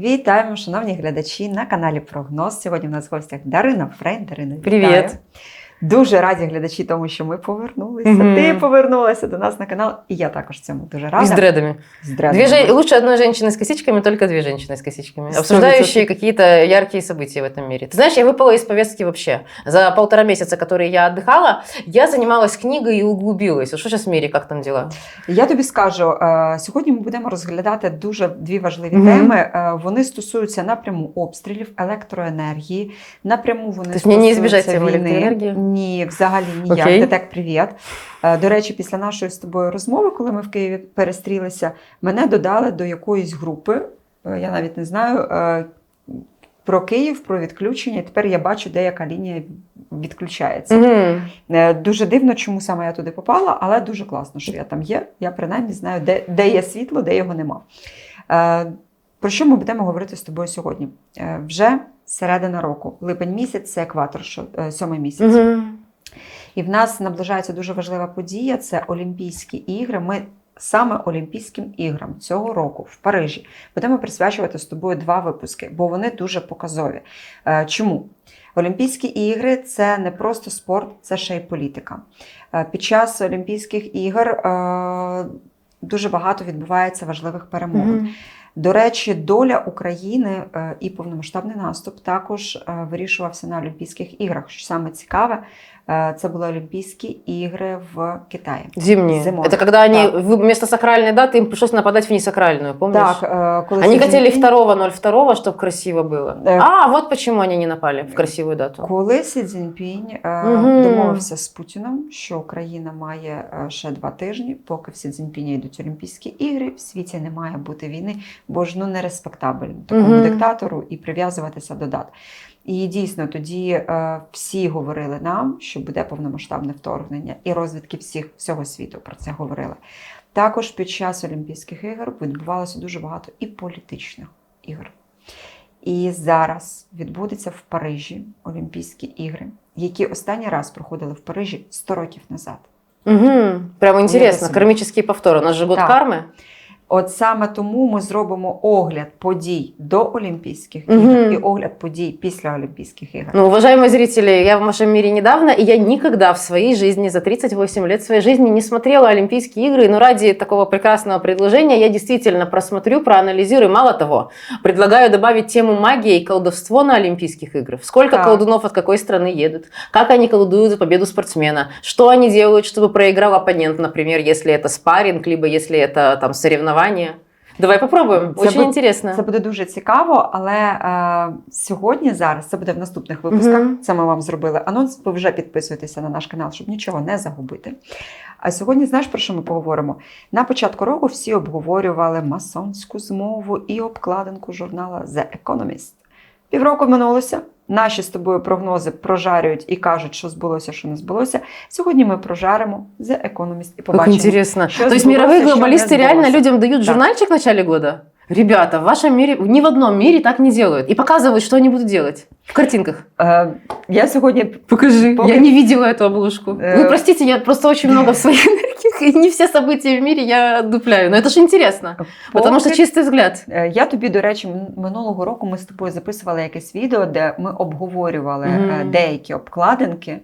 Вітаємо, шановні глядачі на каналі Прогноз. Сьогодні в нас в гостях Дарина Фрейн. Дарина, Привіт. вітаю. Дуже раді глядачі, тому що ми повернулися. Мгм. Ти повернулася до нас на канал, і я також цьому дуже рада. И с дредами. З дредами. Две жен- Лучше одной женщины с косичками, только две женщины с косичками. Сто Обсуждающие какие-то яркие события в этом мире. Ты знаешь, я выпала из повестки вообще. За полтора месяца, которые я отдыхала, я занималась книгой и углубилась. Вот Что сейчас в мире, как там дела? Я тобі скажу, е, сьогодні ми будемо розглядати дуже дві важливі Мгм. теми. Е, Вони стосуються напряму обстрілів, електроенергії. Напряму вони Тобто мені не збіжать стосуються теми війни. електроенергії? Ні, взагалі ніяк. Ти так привіт. Е, До речі, після нашої з тобою розмови, коли ми в Києві перестрілися, мене додали до якоїсь групи. е, Я навіть не знаю. е, Про Київ, про відключення. І Тепер я бачу, де яка лінія відключається. Мгм. Е, Дуже дивно, чому саме я туди попала, але дуже класно, що я там є. Я принаймні знаю, де, де є світло, де його нема. Про що ми будемо говорити з тобою сьогодні? Вже середина року, липень місяць це екватор, що е, сьомий місяць. Мгм. І в нас наближається дуже важлива подія це Олімпійські ігри. Ми саме Олімпійським іграм цього року в Парижі будемо присвячувати з тобою два випуски, бо вони дуже показові. Е, Чому? Олімпійські ігри це не просто спорт, це ще й політика. Е, Під час Олімпійських ігор дуже багато відбувається важливих перемовин. Мгм. До речі, доля України е, і повномасштабний наступ також е, вирішувався на Олімпійських іграх. Що саме цікаве, е, це були Олімпійські ігри в Китаї. Зимние. Зимой. Это когда они Так. вы- вместо сакральной даты им пришлось нападать в несакральную, помнишь? Так, е, коли Они Сі хотели Цзіньпінь- 2.02, чтобы красиво было. Э, А, вот почему они не напали в красивую дату. Коли Сі Цзіньпінь е, Мгм. домовився з Путіним, що Україна має е, ще два тижні, поки в Сі Цзіньпіня йдуть Олімпійські ігри, в світі не має бути війни, бо ж ну не респектабельно такому Мгм. диктатору і прив'язуватися до дат. І дійсно тоді е, всі говорили нам, що буде повномасштабне вторгнення, і розвідки всіх всього світу про це говорили. Також під час Олімпійських ігор відбувалося дуже багато і політичних ігор. І зараз відбудеться в Парижі Олімпійські ігри, які останній раз проходили в Парижі 100 років назад. Угу. Прямо интересно. себе. Кармический повтор. У нас же год Так. кармы. От саме тому ми зробимо огляд подій до Олімпійських Мгм. ігор і огляд подій після Олімпійських ігор. Ну, уважаемые зрители, я в вашем мире недавно, и я никогда в своей жизни, за 38 лет своей жизни, не смотрела Олимпийские игры. Но ради такого прекрасного предложения я действительно просмотрю, проанализирую. Мало того, предлагаю добавить тему магии и колдовство на Олимпийских играх. Сколько Так. колдунов от какой страны едут, как они колдуют за победу спортсмена, что они делают, чтобы проиграл оппонент, например, если это спарринг, либо если это там соревнования. Давай попробуем. Це Очень интересно. Це буде дуже цікаво, але е, сьогодні, зараз, це буде в наступних випусках. Мгм. Це ми вам зробили анонс. Ви вже підписуєтеся на наш канал, щоб нічого не загубити. А сьогодні, знаєш, про що ми поговоримо? На початку року всі обговорювали масонську змову і обкладинку журнала The Economist. Півроку минулося. Наші з тобою прогнози прожарюють і кажуть, що збулося, що не збулося. Сьогодні ми прожаримо The Economist і Как побачимо. интересно. Что То есть сбылось, мировые а что не глобалисты реально сбылось. людям дают Да. журнальчик в начале года? Ребята, в вашем мире, ни в одном мире так не делают. И показывают, что они будут делать. В картинках. Е, я сьогодні Покажи. Пока- Я не видела эту обложку. Э. Вы простите, я просто очень много в своих энергиях, и не все события в мире я дупляю. Но это же интересно. Потому что поки- чистый взгляд. Е, Я тобі, до речі, мин- минулого року ми з тобою записували якесь відео, де ми обговорювали е, Мгм. деякі обкладинки,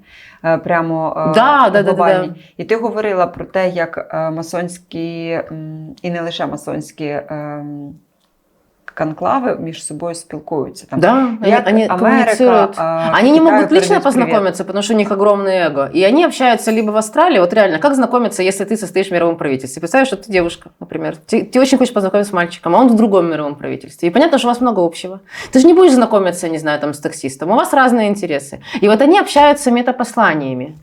е, прямо е, Да, да, да, глобальні. да, І ти говорила про те, як е, масонські м, і не лише масонські ем, конклави між собою спілкуються. Там, Да, они, як они Америка, коммуницируют. е, Они не Китаю могут лично передають привіт. познакомиться, потому что у них огромное эго. И они общаются либо в Австралии, вот реально, как знакомиться, если ты состоишь в мировом правительстве? Представь, что ты девушка, например. Ты, ты очень хочешь познакомиться с мальчиком, а он в другом мировом правительстве. И понятно, что у вас много общего. Ты же не будешь знакомиться, не знаю, там, с таксистом. У вас разные интересы. И вот они общаются метапосланиями.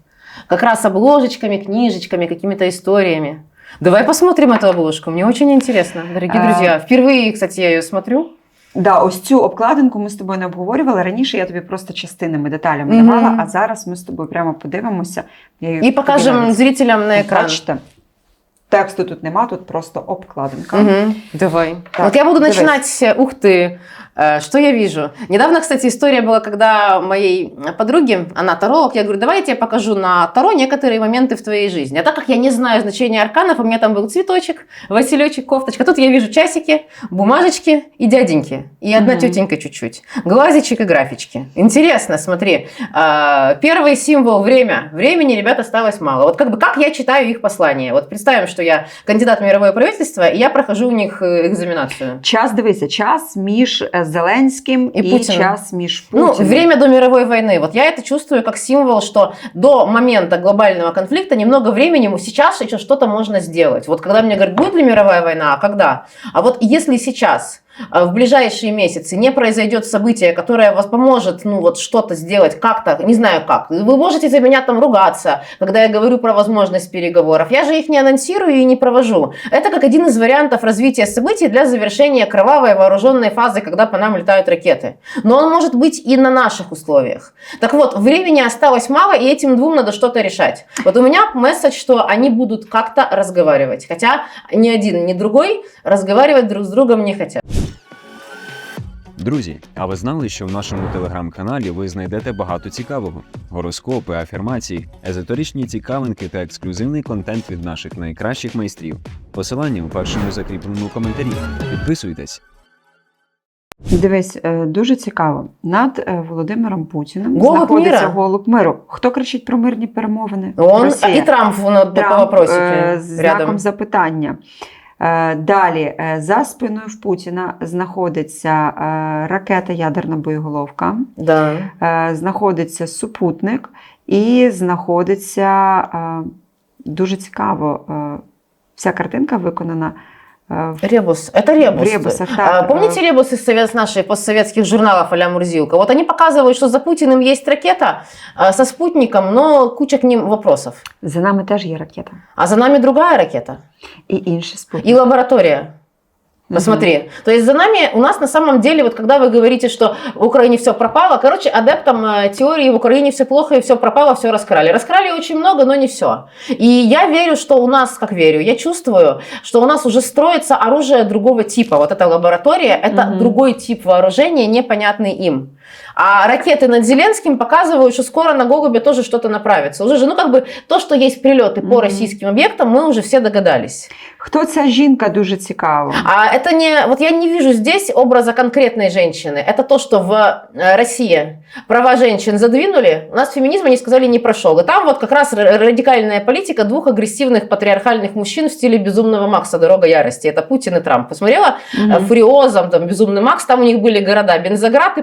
Как раз обложечками, книжечками, какими-то историями. Давай посмотрим эту обложку. Мне очень интересно, дорогие А. друзья. Впервые, кстати, я ее смотрю. Да, ось цю обкладинку ми з тобою не обговорювали. Раніше я тобі просто частинами, деталями Мгм. давала, а зараз ми з тобою прямо подивимося. Я її И покажем тобі навіть зрителям на экран. Бачите? Тексту тут нема, тут просто обкладинка. Мгм. Давай. Так, вот я буду дивись. начинать. с, Ух ты. Э, Что я вижу? Недавно, кстати, история была, когда моей подруге, она таролог, я говорю, давай я тебе покажу на Таро некоторые моменты в твоей жизни. А так как я не знаю значения арканов, у меня там был цветочек, василечек, кофточка. Тут я вижу часики, бумажечки и дяденьки. И одна Мгм. тетенька чуть-чуть. Глазичек и графички. Интересно, смотри. А, Первый символ – время. Времени, ребят, осталось мало. Вот как бы как я читаю их послания? Вот представим, что я кандидат в мировое правительство, и я прохожу у них э, экзаменацию. Час, дивися, час між е, Зеленським І і, Путіним. час між Ну, Путіним. время до мировой войны. Вот я это чувствую как символ, что до момента глобального конфликта немного времени, ему сейчас еще что-то можно сделать. Вот когда мне говорят, будет ли мировая война, а когда? А вот если сейчас а, в ближайшие месяцы не произойдет событие, которое вас поможет, ну вот что-то сделать, как-то, не знаю как. Вы можете за меня там ругаться, когда я говорю про возможность переговоров. Я же их не анонсирую и не провожу. Это как один из вариантов развития событий для завершения кровавой вооруженной фазы, когда по нам летают ракеты. Но он может быть и на наших условиях. Так вот, времени осталось мало, и этим двум надо что-то решать. Вот у меня месседж, что они будут как-то разговаривать. Хотя ни один, ни другой разговаривать друг с другом не хотят. Друзі, а ви знали, що в нашому телеграм-каналі ви знайдете багато цікавого: гороскопи, афірмації, езоторичні цікавинки та ексклюзивний контент від наших найкращих майстрів. Посилання у першому закріпленому коментарі. Підписуйтесь. Дивись, е, дуже цікаво. Над е, Володимиром Путіним Голуб знаходиться міра. голуб миру. Хто кричить про мирні перемовини? Он Росія. и Трамп ну, по Трамп, вопросике е, з знаком запитання. Е, Далі е, за спиною в Путіна знаходиться е, ракета ядерна боєголовка, Да. знаходиться супутник і знаходиться дуже цікаво. Вся картинка виконана Ребус. Это ребус. в ребусах. А, Так, Помните ребус из совет, наших постсоветских журналов а Мурзилка? Вот они показывают, что за Путиным есть ракета а, со спутником, но куча к ним вопросов. за нами теж є ракета. А за нами другая ракета І інші спутники. и лаборатория. Посмотри. То есть за нами у нас на самом деле, вот когда вы говорите, что в Украине все пропало, короче, адептам э, теории в Украине все плохо и все пропало, все раскрали. Раскрали очень много, но не все. И я верю, что у нас, как верю, я чувствую, что у нас уже строится оружие другого типа. Вот эта лаборатория, это Мгм. другой тип вооружения, непонятный им. А ракеты над Зеленским показывают, что скоро на Голубе тоже что-то направится. Уже же, ну как бы то, что есть прилеты по российским объектам, мы уже все догадались. Хто ця жінка дуже цікаво. А это не... Вот я не вижу здесь образа конкретной женщины. Это то, что в э, России права женщин задвинули, у нас феминизм, они сказали, не прошел. И там вот как раз радикальная политика двух агрессивных патриархальных мужчин в стиле безумного Макса «Дорога ярости». Это Путин и Трамп. Посмотрела? Э, Фуриозом, там, Безумный Макс, там у них были города Бензоград и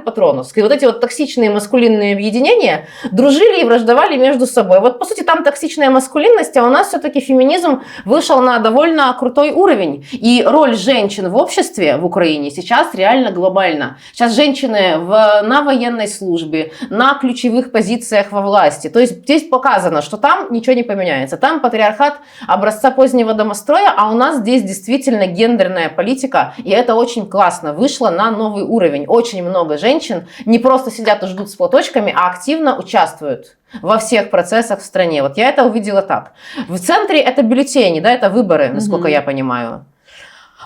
Патроновск. И вот эти вот токсичные маскулинные объединения дружили и враждовали между собой. Вот, по сути, там токсичная маскулинность, а у нас все-таки феминизм вышел на довольно крутой уровень. И роль женщин в обществе в Украине сейчас реально глобальна. Сейчас женщины в, на военной службе, на ключевых позициях во власти. То есть здесь показано, что там ничего не поменяется. Там патриархат образца позднего домостроя, а у нас здесь действительно гендерная политика, и это очень классно. Вышло на новый уровень. Очень много женщин не просто сидят и ждут с платочками, а активно участвуют во всех процессах в стране. Вот я это увидела так. В центре это бюллетени, да, это выборы, насколько Мгм. я понимаю.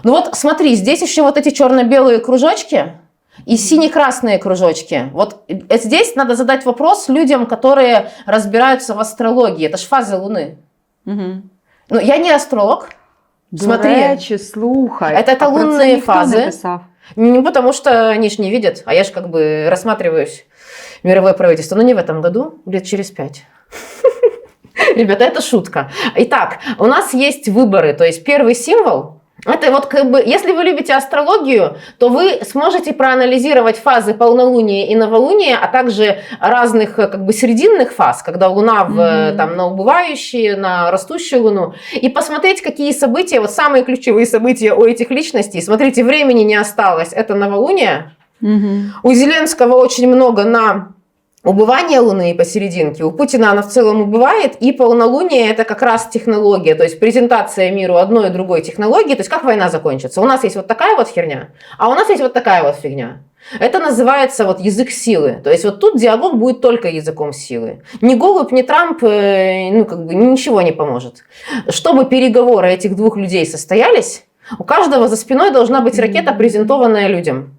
Ну вот смотри, здесь еще вот эти черно-белые кружочки и сине-красные кружочки. Вот э, здесь надо задать вопрос людям, которые разбираются в астрологии. Это ж фазы Луны. Мгм. Ну, я не астролог, До Смотри. речі, слухай. Это- это а про це лунні ніхто фази. Не потому что они ж не видят, а я ж как бы рассматриваюсь мировое правительство. Но не в этом году, лет через пять. Ребята, это шутка. Итак, у нас есть выборы, то есть первый символ это вот как бы, если вы любите астрологию, то вы сможете проанализировать фазы полнолуния и новолуния, а также разных э, как бы срединных фаз, когда Луна в, Мгм. там, на убывающие, на растущую Луну, и посмотреть, какие события, вот самые ключевые события у этих личностей. Смотрите, времени не осталось, это новолуние. Мгм. У Зеленского очень много на убывание Луны посерединке. У Путина она в целом убывает, и полнолуние это как раз технология, то есть презентация миру одной и другой технологии, то есть как война закончится. У нас есть вот такая вот херня, а у нас есть вот такая вот фигня. Это называется вот язык силы. То есть вот тут диалог будет только языком силы. Ни Голубь, ни Трамп, э, ну как бы ничего не поможет. Чтобы переговоры этих двух людей состоялись, у каждого за спиной должна быть ракета, презентованная людям.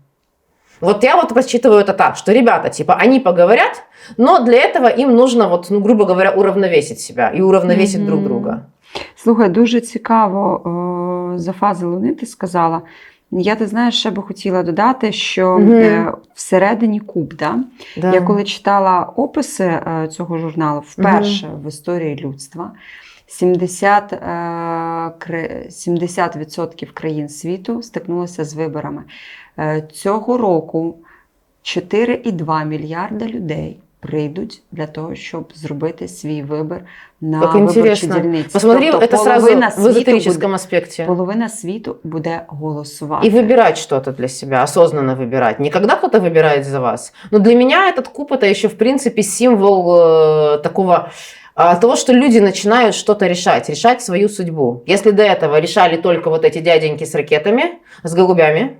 Вот я вот просчитываю это так, что ребята, типа, они поговорят, но для этого им нужно, вот, ну, грубо говоря, уравновесить себя и уравновесить Мгм. друг друга. Слухай, дуже цікаво о, за фази Луни ти сказала. Я ти знаєш, ще би хотіла додати, що Мгм. е, всередині куб, да, Да. я коли читала описи е, цього журналу вперше в історії людства, 70, е, кри- 70% країн світу стикнулося з виборами. Е, Цього року 4,2 мільярда людей прийдуть для того, щоб зробити свій вибір на Как виборчі интересно. дільниці. Посмотри, Тобто это сразу половина в світу эзотерическом буде, аспекте. половина світу буде голосувати. И выбирать что-то для себя, осознанно выбирать. Не когда кто-то выбирает за вас. Но для меня этот куб это еще, в принципе, символ э, такого а, того, что люди начинают что-то решать, решать свою судьбу. Если до этого решали только вот эти дяденьки с ракетами, с голубями,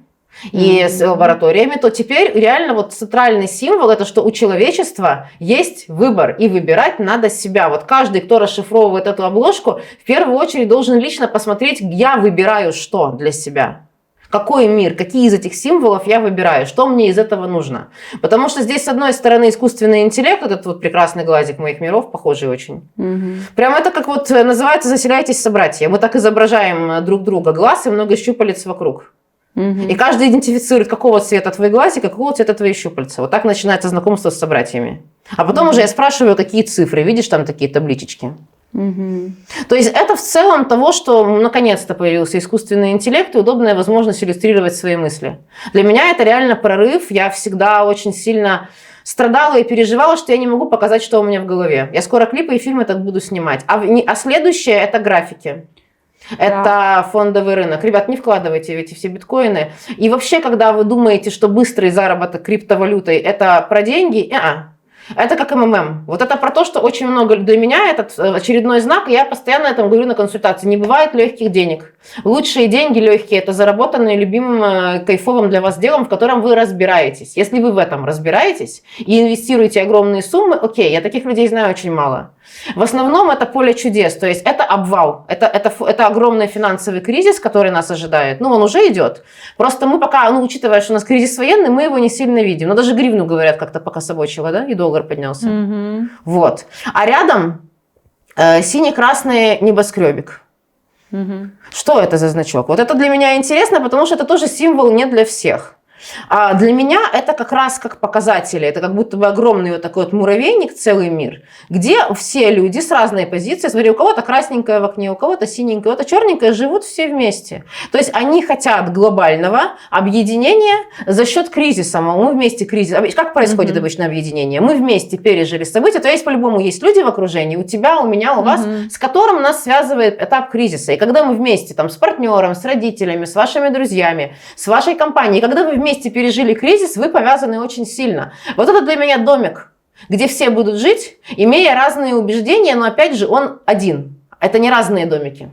и с Мгм. лабораториями, то теперь реально вот центральный символ это что у человечества есть выбор и выбирать надо себя. Вот каждый, кто расшифровывает эту обложку, в первую очередь должен лично посмотреть, я выбираю что для себя. Какой мир, какие из этих символов я выбираю, что мне из этого нужно. Потому что здесь, с одной стороны, искусственный интеллект, этот вот прекрасный глазик моих миров, похожий очень. Мгм. Прям это как вот э, называется «заселяйтесь собратья». Мы так изображаем э, друг друга, глаз и много щупалец вокруг. Мгм. И каждый идентифицирует, какого цвета твой глазик и какого цвета твои щупальца. Вот так начинается знакомство с собратьями. А потом Мгм. уже я спрашиваю, какие цифры. Видишь там такие табличечки? То есть это в целом того, что наконец-то появился искусственный интеллект и удобная возможность иллюстрировать свои мысли. Для меня это реально прорыв. Я всегда очень сильно страдала и переживала, что я не могу показать, что у меня в голове. Я скоро клипы и фильмы так буду снимать. А, в- а следующее – это графики. Это фондовый рынок. Ребят, не вкладывайте в эти все биткоины. И вообще, когда вы думаете, что быстрый заработок криптовалютой – это про деньги, а это как МММ. Вот это про то, что очень много для меня этот э, очередной знак, и я постоянно этом говорю на консультации. Не бывает легких денег. Лучшие деньги легкие – это заработанные любимым э, кайфовым для вас делом, в котором вы разбираетесь. Если вы в этом разбираетесь и инвестируете огромные суммы, окей, я таких людей знаю очень мало. В основном это поле чудес, то есть это обвал, это, это, это огромный финансовый кризис, который нас ожидает. Ну, он уже идет. Просто мы пока, ну, учитывая, что у нас кризис военный, мы его не сильно видим. Но даже гривну, говорят, как-то пока собочило, да, и доллар поднялся. Мгм. Вот. А рядом э, синий-красный небоскребик. Мгм. Что это за значок? Вот это для меня интересно, потому что это тоже символ не для всех. А для меня это как раз как показатели, это как будто бы огромный вот такой вот муравейник, целый мир, где все люди с разной позиции, смотри, у кого-то красненькое в окне, у кого-то синенькое, у кого-то черненькое, живут все вместе. То есть они хотят глобального объединения за счет кризиса. Мы вместе кризис. А Как происходит Мгм. обычно объединение? Мы вместе пережили события. То есть по-любому есть люди в окружении, у тебя, у меня, у вас, Мгм. с которым нас связывает этап кризиса. И когда мы вместе там, с партнером, с родителями, с вашими друзьями, с вашей компанией, когда вы вместе пережили кризис, вы повязаны очень сильно. Вот это для меня домик, где все будут жить, имея разные убеждения, но опять же он один. Это не разные домики.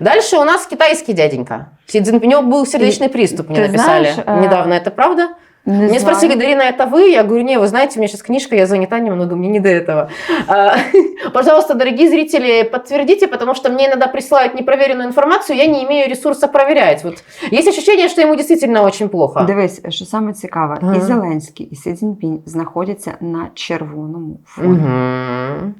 Дальше у нас китайский дяденька. У него был сердечный приступ, мне ты написали знаешь, э, недавно. Это правда? Не Мне знаю. спросили, Дарина, это вы? Я говорю, не, вы знаете, у меня сейчас книжка, я занята немного, мне не до этого. А, Пожалуйста, дорогие зрители, подтвердите, потому что мне иногда присылают непроверенную информацию, я не имею ресурса проверять. Вот есть ощущение, что ему действительно очень плохо. Дивись, що саме цікаве, Ага. і Зеленський, і Сі Цзіньпінь знаходяться на червоному фоні. Мгм.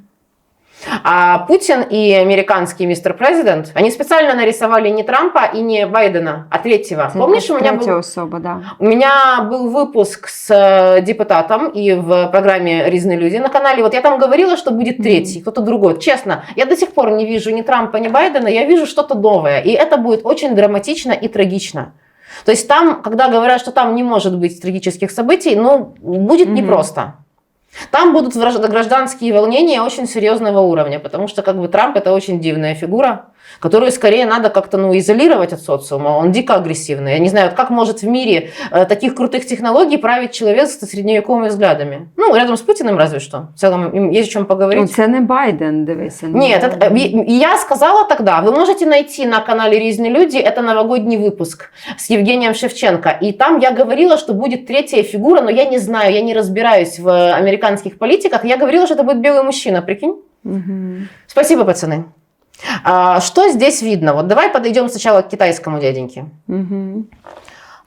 А Путин и американский мистер президент, они специально нарисовали не Трампа и не Байдена, а третьего. Це Помнишь, у меня был особа, да. У меня был выпуск с э, депутатом и в программе «Різные люди» на канале. Вот я там говорила, что будет третий, кто-то другой. Честно, я до сих пор не вижу ни Трампа, ни Байдена, я вижу что-то новое. И это будет очень драматично и трагично. То есть там, когда говорят, что там не может быть трагических событий, ну, будет Мгм. непросто. Там будут гражданские волнения очень серьезного уровня, потому что как бы Трамп это очень дивная фигура. Которую скорее надо как-то ну, изолировать от социума. Он дико агрессивный. Я не знаю, как может в мире э, таких крутых технологий править человек с средневековыми взглядами? Ну, рядом с Путиным разве что. В целом есть о чем Ну, поговорить. це не Байден, дивися. ну, Нет, это- я сказала тогда, вы можете найти на канале «Різні люди», это новогодний выпуск с Евгением Шевченко, и там я говорила, что будет третья фигура, но я не знаю, я не разбираюсь в американских политиках, я говорила, что это будет белый мужчина, прикинь? Мгм. Спасибо, пацаны. А, что здесь видно? Вот давай подойдем сначала к китайскому дяденьке.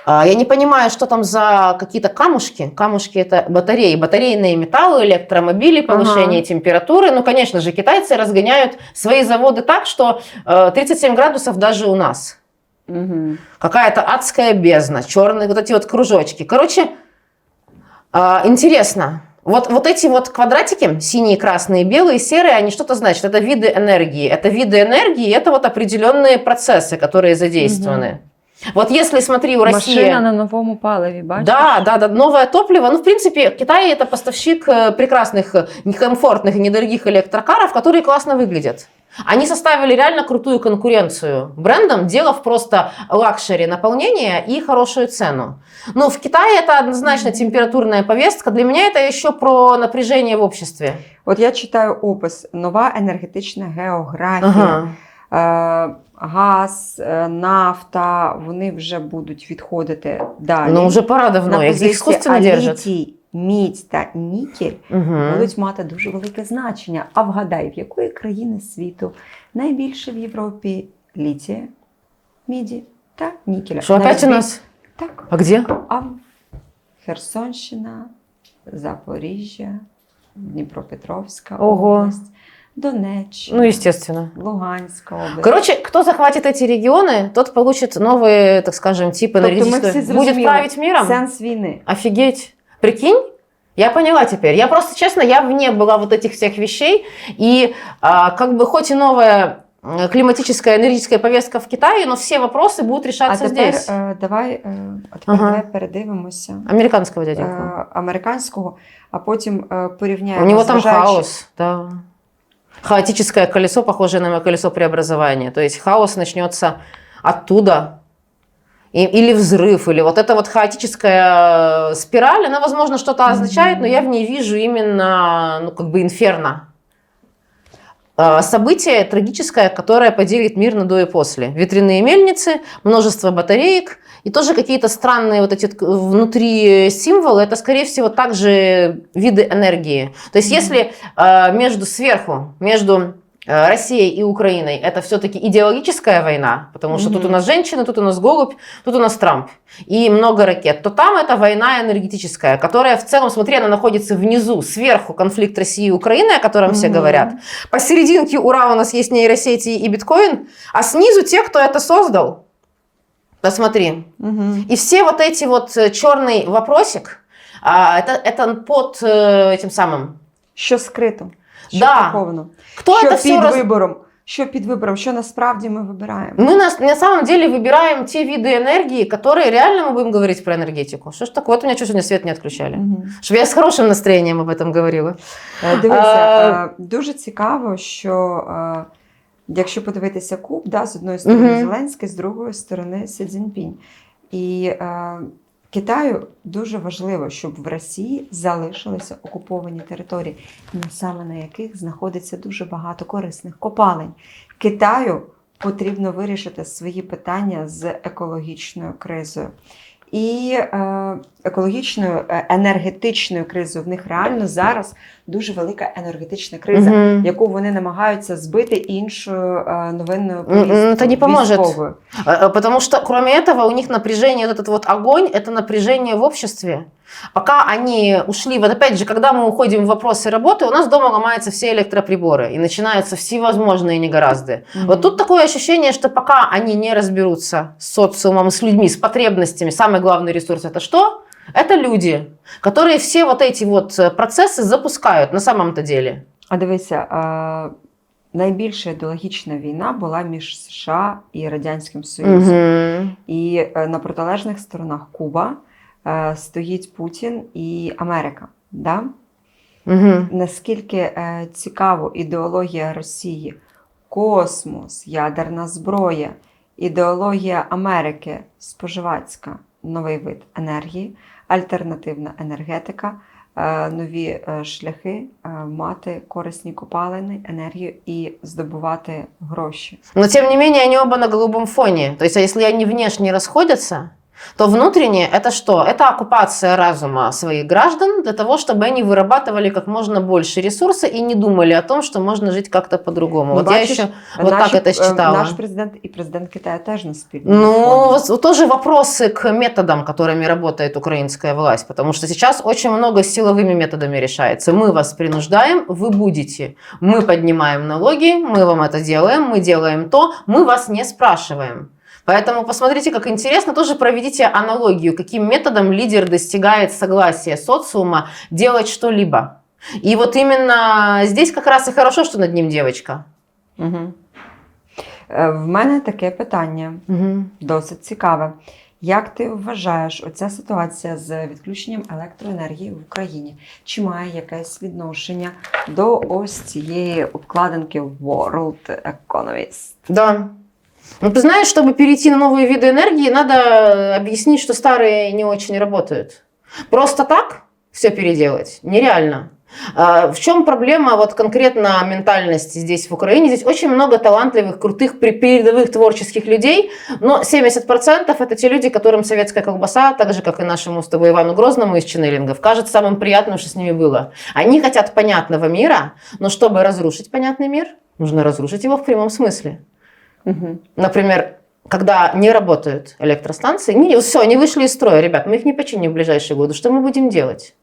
А, Я не понимаю, что там за какие-то камушки. Камушки это батареи, батарейные металлы, электромобили, повышение Ага. температуры. Ну, конечно же, китайцы разгоняют свои заводы так, что э, 37 градусов даже у нас. Мгм. Какая-то адская бездна, черные вот эти вот кружочки. Короче, а, интересно. Вот, вот эти вот квадратики, синие, красные, белые, серые, они что-то значат. Это виды энергии. Это виды энергии, это вот определенные процессы, которые задействованы. Вот если, смотри, у России... Машина на новому паливі, бачиш? Да, да, да, новое топливо. Ну, в принципе, Китай это поставщик э, прекрасных, э, некомфортных и недорогих электрокаров, которые классно выглядят. Они составили реально крутую конкуренцию брендам, делав просто лакшери наполнения и хорошую цену. Но в Китае это однозначно температурная повестка. Для меня это еще про напряжение в обществе. От я читаю опис: нова енергетична географія. Ага. Е, газ, е, нафта, вони вже будуть відходити далі. Но уже пора давно, на их позиції, искусственно а держат. літій, мідь та нікель Мгм. будуть мати дуже велике значення. А вгадай, в якої країни світу найбільше в Європі літія, міді та нікеля? Что опять у нас? Так. А где? А в- Херсонщина, Запоріжжя, Дніпропетровська Ого. область, Донеччина, Ну, естественно. Луганська область. Короче, кто захватит эти регионы, тот получит новый, так скажем, тип Тобто ми энергетического... всі Будет зрозуміли править миром? сенс війни. Офигеть. Прикинь? Я поняла теперь. Я просто, честно, я вне была вот этих всех вещей. И а, как бы хоть и новая м, климатическая энергетическая повестка в Китае, но все вопросы будут А решаться тепер здесь. е, давай, е, а тепер Ага. давай передивимося Американского е, дяденьку. американського, а потім е, порівняємо. У него там зважаючи- хаос, да. Хаотическое колесо, похожее на колесо преобразования. То есть хаос начнется оттуда. и- или взрыв, или вот эта вот хаотическая спираль, она, возможно, что-то означает, но я в ней вижу именно, ну, как бы инферно. А, Событие трагическое, которое поделит мир на до и после. Ветряные мельницы, множество батареек и тоже какие-то странные вот эти внутри символы. Это, скорее всего, также виды энергии. То есть, если э, между сверху, между э, Россией и Украиной это все-таки идеологическая война, потому что тут у нас женщины, тут у нас голубь, тут у нас Трамп и много ракет, то там это война энергетическая, которая в целом, смотри, она находится внизу, сверху конфликт России и Украины, о котором все Мгм. говорят. Посерединке ура у нас есть нейросети и биткоин, а снизу те, кто это создал. Посмотри. Мгм. И все вот эти вот э, черный вопросик, а, это, это под э, этим самым. Що скрито, що Да. приховано, Кто що это все під раз... вибором, що під вибором, що насправді ми вибираємо. Мы на, на самом деле выбираем те виды энергии, которые реально мы будем говорить про энергетику. Что ж такое? Вот у меня что сегодня свет не отключали. Мгм. Чтобы я с хорошим настроением об этом говорила. Е, Дивися, А- е, дуже цікаво, що е, якщо подивитися куб, да, з одної сторони Мгм. Зеленський, з другої сторони Сі Цзіньпінь. І е, Китаю дуже важливо, щоб в Росії залишилися окуповані території, саме на яких знаходиться дуже багато корисних копалень. Китаю потрібно вирішити свої питання з екологічною кризою. І е, екологічною е, енергетичною кризою в них реально зараз дуже велика енергетична криза, Мгм. яку вони намагаються збити іншою е, новинною М, м, повісткою, це не поможет. військовою. А, а, Потому что, кроме этого, у них напряжение, вот этот вот огонь, это напряжение в обществе. Пока они ушли, вот опять же, когда мы уходим в вопросы работы, у нас дома ломаются все электроприборы, и начинаются всевозможные негоразды. Мгм. Вот тут такое ощущение, что пока они не разберутся с социумом, с людьми, с потребностями, самый главный ресурс это что? Это люди, которые все вот эти вот э, процессы запускают на самом-то деле. А дивися, е, найбільша ідеологічна війна була між США і Радянським Союзом. Мгм. І е, на протилежних сторонах Куба е, стоїть Путін і Америка. Да? Мгм. Наскільки е, цікаво ідеологія Росії космос, ядерна зброя, ідеологія Америки, споживацька, новий вид енергії, альтернативна енергетика, е, нові е, шляхи е, мати корисні копалини, енергію і здобувати гроші. Но тем не менее они оба на голубом фоне. То есть, если они внешне расходятся, то внутренне это что? Это оккупация разума своих граждан для того, чтобы они вырабатывали как можно больше ресурса и не думали о том, что можно жить как-то по-другому. Ну, вот бачиш, я еще вот Наші, так это е, считала. Наш президент і президент Китаю теж на спільному Ну, фоні. вот, вот тоже вопросы к методам, которыми работает украинская власть, потому что сейчас очень много силовыми методами решается. Мы вас принуждаем, вы будете. Мы поднимаем налоги, мы вам это делаем, мы делаем то, мы вас не спрашиваем. Поэтому посмотрите, как интересно, тоже проведите аналогию, каким методом лидер достигает согласия социума делать что-либо. И вот именно здесь как раз и хорошо, что над ним девочка. Угу. В мене таке питання. Мгм. Досить цікаве. Як ти вважаєш, оця ситуація з відключенням електроенергії в Україні? Чи має якесь відношення до ось цієї обкладинки World Economist? Да. Ну, ты знаешь, чтобы перейти на новые виды энергии, надо объяснить, что старые не очень работают. Просто так все переделать нереально. А В чем проблема вот конкретно ментальности здесь в Украине? Здесь очень много талантливых, крутых, передовых творческих людей, но 70% это те люди, которым советская колбаса, так же, как и нашему с тобой Ивану Грозному из Ченнелингов, кажется самым приятным, что с ними было. Они хотят понятного мира, но чтобы разрушить понятный мир, нужно разрушить его в прямом смысле. Угу. Например, когда не работают электростанции, не, все, они вышли из строя, ребят, мы их не починим в ближайшие годы, что мы будем делать?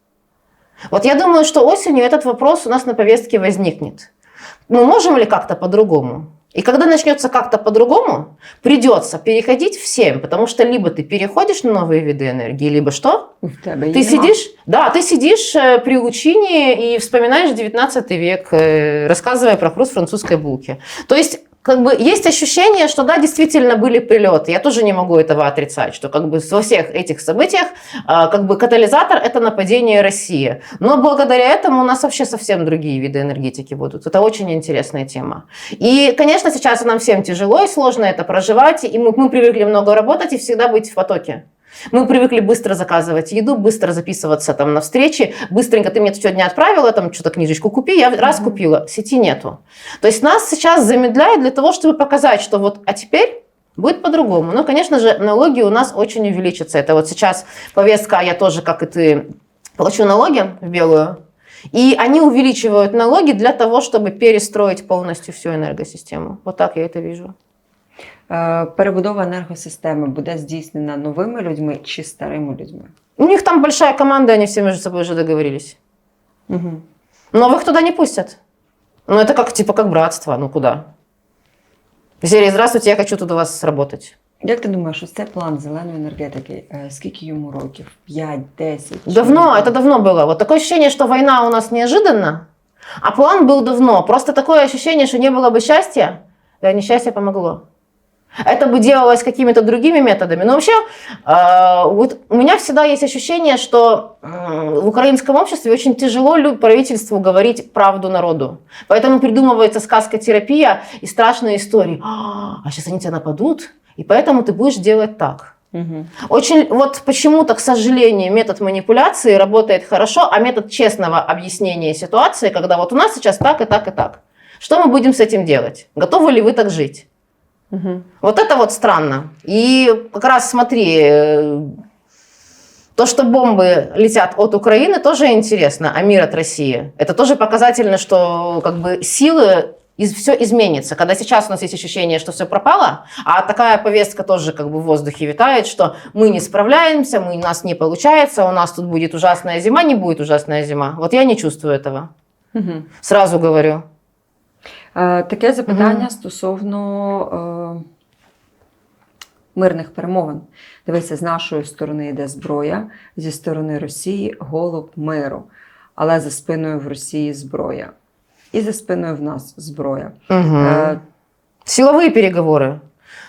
Вот я думаю, что осенью этот вопрос у нас на повестке возникнет. Мы можем ли как-то по-другому? И когда начнется как-то по-другому, придется переходить всем, потому что либо ты переходишь на новые виды энергии, либо что? Ты є сидишь, да, ты сидишь э, при лучине и вспоминаешь 19 век, э, рассказывая про хруст французской булки. То есть как бы есть ощущение, что да, действительно были прилеты. Я тоже не могу этого отрицать, что как бы во всех этих событиях а, как бы катализатор это нападение России. Но благодаря этому у нас вообще совсем другие виды энергетики будут. Это очень интересная тема. И, конечно, сейчас нам всем тяжело и сложно это проживать, и мы, мы привыкли много работать и всегда быть в потоке. Мы привыкли быстро заказывать еду, быстро записываться там на встречи, быстренько ты мне сегодня отправила, там что-то книжечку купи, я раз купила, сети нету. То есть нас сейчас замедляют для того, чтобы показать, что вот, а теперь будет по-другому. Ну, конечно же, налоги у нас очень увеличатся. Это вот сейчас повестка, я тоже, как и ты, плачу налоги в белую, и они увеличивают налоги для того, чтобы перестроить полностью всю энергосистему. Вот так я это вижу Е, Перебудова енергосистеми буде здійснена новими людьми чи старими людьми? У них там большая команда, они все между собой уже договорились. Угу. Новых туда не пустят. Ну, это как, типа, как братство. Ну, куда? Серия, здравствуйте, я хочу тут у вас работать. Як ти думаєш, ось цей план зеленої енергетики, е, скільки йому років? 5, 10? чи Давно, більше? это давно было. Вот такое ощущение, что война у нас неожиданно, а план был давно. Просто такое ощущение, что не было бы счастья, да несчастье помогло. Это бы делалось какими-то другими методами. Но вообще, э, вот у меня всегда есть ощущение, что в украинском обществе очень тяжело правительству говорить правду народу. Поэтому придумывается сказка-терапия и страшные истории. А сейчас они тебя нападут, и поэтому ты будешь делать так. Мгм. Очень, вот почему-то, к сожалению, метод манипуляции работает хорошо, а метод честного объяснения ситуации, когда вот у нас сейчас так и так и так. Что мы будем с этим делать? Готовы ли вы так жить? Мгм. Вот это вот странно. И как раз смотри, э, то, что бомбы летят от Украины, тоже интересно, а мир от России. Это тоже показательно, что как бы силы все изменится. Когда сейчас у нас есть ощущение, что все пропало, а такая повестка тоже как бы в воздухе витает, что мы не справляемся, мы, у нас не получается, у нас тут будет ужасная зима, не будет ужасная зима. Вот я не чувствую этого. Мгм. Сразу говорю. Е, Таке запитання Мгм. стосовно мирних перемовин. Дивися, з нашої сторони йде зброя, зі сторони Росії голуб миру, але за спиною в Росії зброя. І за спиною в нас зброя. Мгм. Е, Силовые переговоры.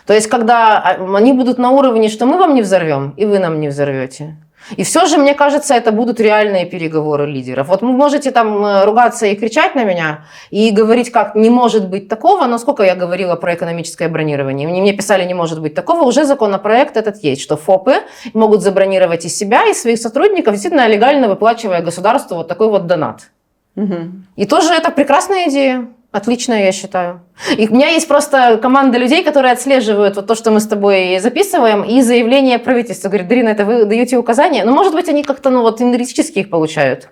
То есть, когда а, они будут на уровне, что мы вам не взорвем, и вы нам не взорвете. И все же, мне кажется, это будут реальные переговоры лидеров. Вот вы можете там э, ругаться и кричать на меня, и говорить, как не может быть такого, но сколько я говорила про экономическое бронирование, мне, мне писали, не может быть такого, уже законопроект этот есть, что ФОПы могут забронировать и себя, и своих сотрудников, действительно легально выплачивая государству вот такой вот донат. Мгм. И тоже это прекрасная идея. Отличная, я считаю. И у меня есть просто команда людей, которые отслеживают вот то, что мы с тобой записываем, и заявление правительства. Говорит, Дарина, это вы даете указания? Ну, может быть, они как-то, ну, вот, энергетически их получают.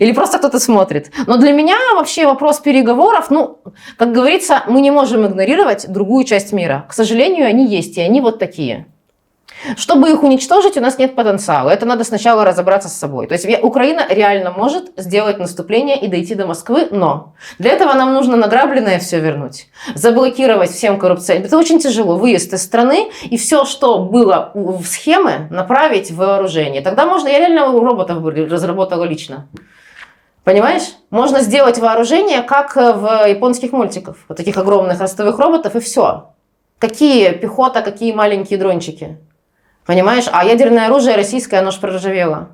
Или просто кто-то смотрит. Но для меня вообще вопрос переговоров, ну, как говорится, мы не можем игнорировать другую часть мира. К сожалению, они есть, и они вот такие. Чтобы их уничтожить, у нас нет потенциала. Это надо сначала разобраться с собой. То есть Украина реально может сделать наступление и дойти до Москвы, но для этого нам нужно награбленное все вернуть. Заблокировать всем коррупционерам. Это очень тяжело. Выезд из страны и все, что было в схемы, направить в вооружение. Тогда можно... Я реально роботов разработала лично. Понимаешь? Можно сделать вооружение, как э, в японских мультиках. Вот таких огромных ростовых роботов, и все. Какие пехота, какие маленькие дрончики. Понимаешь? А ядерное оружие российское, оно ж проржавело.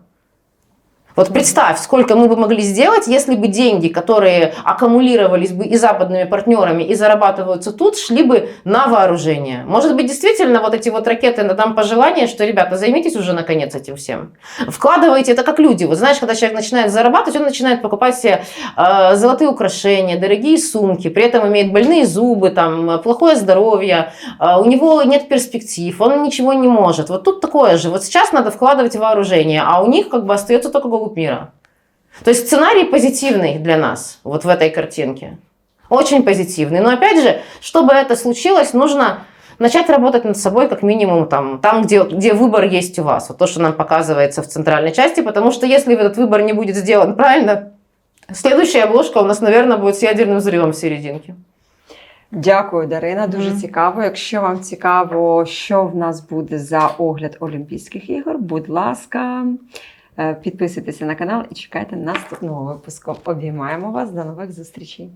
Вот представь, сколько мы бы могли сделать, если бы деньги, которые аккумулировались бы и западными партнерами, и зарабатываются тут, шли бы на вооружение. Может быть, действительно, вот эти вот ракеты нам пожелание, что, ребята, займитесь уже наконец этим всем. Вкладывайте это как люди. Вот знаешь, когда человек начинает зарабатывать, он начинает покупать себе э, золотые украшения, дорогие сумки, при этом имеет больные зубы, там, плохое здоровье, э, у него нет перспектив, он ничего не может. Вот тут такое же. Вот сейчас надо вкладывать вооружение, а у них как бы остается только голубь мира. То есть сценарий позитивный для нас вот в этой картинке. Очень позитивный. Но опять же, чтобы это случилось, нужно начать работать над собой как минимум там, там где, где выбор есть у вас. Вот то, что нам показывается в центральной части. Потому что если этот выбор не будет сделан правильно, следующая обложка у нас, наверное, будет с ядерным взрывом в серединке. Дякую, Дарина. Дуже Мгм. цікаво. Якщо вам цікаво, що в нас буде за огляд Олімпійських ігор, будь ласка, е, Э, Підписуйтеся на канал і чекайте наступного випуску. Обіймаємо вас до нових зустрічей!